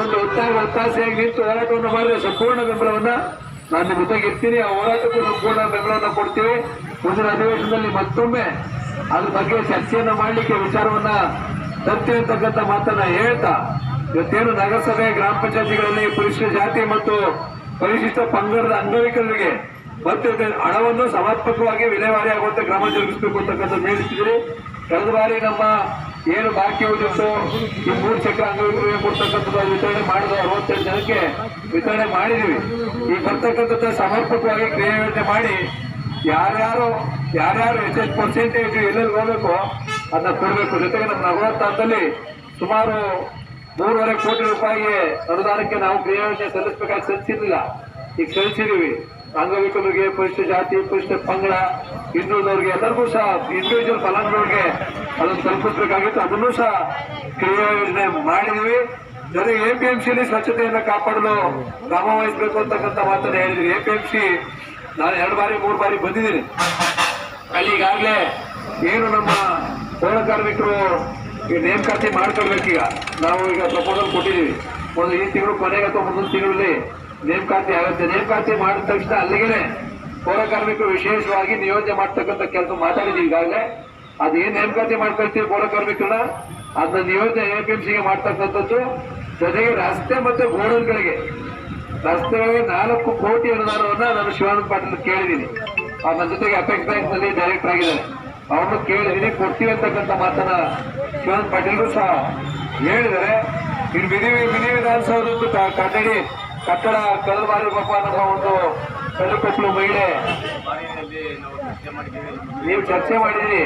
ಒಂದು ಒತ್ತಾಯ ಒತ್ತಾಸೆಯಾಗಿ ನಿಂತು ಹೋರಾಟವನ್ನು ಮಾಡಿದ್ರೆ ಸಂಪೂರ್ಣ ಬೆಂಬಲವನ್ನ ನಾನು ನಿಮ್ಮ ಜೊತೆಗೆ ಇರ್ತೀನಿ. ಆ ಹೋರಾಟಕ್ಕೂ ಸಂಪೂರ್ಣ ಬೆಂಬಲವನ್ನು ಕೊಡ್ತೀವಿ. ಮುಂದಿನ ಅಧಿವೇಶನದಲ್ಲಿ ಮತ್ತೊಮ್ಮೆ ಅದ್ರ ಬಗ್ಗೆ ಚರ್ಚೆಯನ್ನು ಮಾಡಲಿಕ್ಕೆ ವಿಚಾರವನ್ನ ತರ್ತೀವಿ ಅಂತಕ್ಕಂಥ ಮಾತನ್ನ ಹೇಳ್ತಾ, ಇವತ್ತೇನು ನಗರಸಭೆ, ಗ್ರಾಮ ಪಂಚಾಯತಿಗಳಲ್ಲಿ ಪರಿಶಿಷ್ಟ ಜಾತಿ ಮತ್ತು ಪರಿಶಿಷ್ಟ ಪಂಗಡದ ಅಂಗವಿಕಲರಿಗೆ ಮತ್ತು ಹಣವನ್ನು ಸಮರ್ಪಕವಾಗಿ ವಿಲೇವಾರಿ ಆಗುವಂತೆ ಕ್ರಮ ಜರುಗಿಸಬೇಕು ಅಂತಕ್ಕಂಥ ಹೇಳ್ತಿದ್ರಿ ಕಳೆದ ಬಾರಿ ನಮ್ಮ ಏನು ಬಾಕಿ ಉಳಿದಿತ್ತು ಈ ಮೂರು ಚಕ್ರ ಅಂಗವಿಕಲರಿಗೆ ಕೊಡ್ತಕ್ಕಂಥದ್ದು ವಿತರಣೆ ಮಾಡಿದ ಅರವತ್ತೈದು ಜನಕ್ಕೆ ವಿತರಣೆ ಮಾಡಿದೀವಿ. ಈ ಬರ್ತಕ್ಕಂಥದ್ದು ಸಮರ್ಪಕವಾಗಿ ಕ್ರಿಯೆ ಯೋಜನೆ ಮಾಡಿ ಯಾರ್ಯಾರು ಯಾರ್ಯಾರು ಎಷ್ಟೆಷ್ಟು ಪರ್ಸೆಂಟೇಜ್ ಎಲ್ಲೆಲ್ಲಿ ಹೋಗಬೇಕು ಅದನ್ನ ಕೊಡಬೇಕು. ಜೊತೆಗೆ ನಮ್ಮ ನಗರೋತ್ಥಾನದಲ್ಲಿ ಸುಮಾರು ಮೂರುವರೆ ಕೋಟಿ ರೂಪಾಯಿಗೆ ಅನುದಾನಕ್ಕೆ ನಾವು ಕ್ರಿಯೆ ಯೋಜನೆ ಸಲ್ಲಿಸಬೇಕಾಗಿ ಸಲ್ಲಿಸಿರ್ಲಿಲ್ಲ. ಈಗ ಸಲ್ಲಿಸಿದೀವಿ. ಅಂಗವಿಕಲರಿಗೆ, ಪರಿಶಿಷ್ಟ ಜಾತಿ, ಪರಿಶಿಷ್ಟ ಪಂಗಡ ಹಿಂದುಳಿದವ್ರಿಗೆ ಎಲ್ಲರಿಗೂ ಸಹ ಇಂಡಿವಿಜುವಲ್ ಫಲಾನುಭವಿಗೆ ಅದನ್ನು ತಲುಪಿಸಬೇಕಾಗಿತ್ತು. ಅದನ್ನು ಸಹ ಕ್ರಿಯಾ ಯೋಜನೆ ಮಾಡಿದ್ವಿ. ಜೊತೆಗೆ ಎಪಿಎಂಸಿಯಲ್ಲಿ ಸ್ವಚ್ಛತೆಯನ್ನು ಕಾಪಾಡಲು ಕ್ರಮ ವಹಿಸಬೇಕು ಅಂತಕ್ಕಂಥ ಮಾತನ್ನು ಹೇಳಿದ್ರಿ. ಎಪಿಎಂಸಿ, ನಾನು ಎರಡು ಬಾರಿ, ಮೂರು ಬಾರಿ ಬಂದಿದ್ದೀನಿ. ಅಲ್ಲಿ ಈಗಾಗಲೇ ಏನು ನಮ್ಮ ಪೌರ ಕಾರ್ಮಿಕರು ನೇಮಕಾತಿ ಮಾಡ್ಕೊಳ್ಬೇಕೀಗ. ನಾವು ಈಗ ಪ್ರಪೋಸಲ್ ಕೊಟ್ಟಿದ್ದೀವಿ. ಒಂದು ಈ ತಿಂಗಳು ಕೊನೆಗೆ ಅಥವಾ ಮುಂದಿನ ತಿಂಗಳಲ್ಲಿ ನೇಮಕಾತಿ ಆಗುತ್ತೆ. ನೇಮಕಾತಿ ಮಾಡಿದ ತಕ್ಷಣ ಅಲ್ಲಿಗೆ ಪೌರ ಕಾರ್ಮಿಕರು ವಿಶೇಷವಾಗಿ ನಿಯೋಜನೆ ಮಾಡ್ತಕ್ಕಂಥ ಕೆಲಸ ಮಾತಾಡಿದ್ವಿ ಈಗಾಗಲೇ. ಅದೇನು ನೇಮಕಾತಿ ಮಾಡ್ಕೊಳ್ತೀವಿ ಪೌರ ಕಾರ್ಮಿಕರನ್ನ? ಅದನ್ನ ನಿಯೋಜನೆ ಎ ಪಿ ಎಂ ಸಿಗೆ ಮಾಡ್ತಕ್ಕಂಥದ್ದು. ಜೊತೆಗೆ ರಸ್ತೆ ಮತ್ತು ಗೋಡನ್ಗಳಿಗೆ. ರಸ್ತೆಗಳಿಗೆ ನಾಲ್ಕು ಕೋಟಿ ಅನುದಾನವನ್ನ ನಾನು ಶಿವಾನಂದ ಪಾಟೀಲ್ ಕೇಳಿದ್ದೀನಿ. ನನ್ನ ಜೊತೆಗೆ ಅಪೆಕ್ಸ್ ಬ್ಯಾಂಕ್ನಲ್ಲಿ ಡೈರೆಕ್ಟರ್ ಆಗಿದ್ದಾರೆ. ಅವರು ಕೇಳಿದ್ದೀನಿ, ಕೊಡ್ತೀವಿ ಅಂತಕ್ಕಂಥ ಮಾತನ್ನ ಶಿವಾನಂದ ಪಾಟೀಲ್ರು ಸಹ ಹೇಳಿದರೆ ಇನ್ನು ವಿಧಿ ವಿಧಿ ವಿಧಾನಸೌಧದ್ದು ಕ- ಕಟ್ಟಡಿ ಕಳೆದ ಬಾರಿ ಪಾಪ ನಮ್ಮ ಒಂದು ಕಲ್ಲುಕೊಪ್ಪಲು ಮಹಿಳೆ. ನೀವು ಚರ್ಚೆ ಮಾಡಿದಿರಿ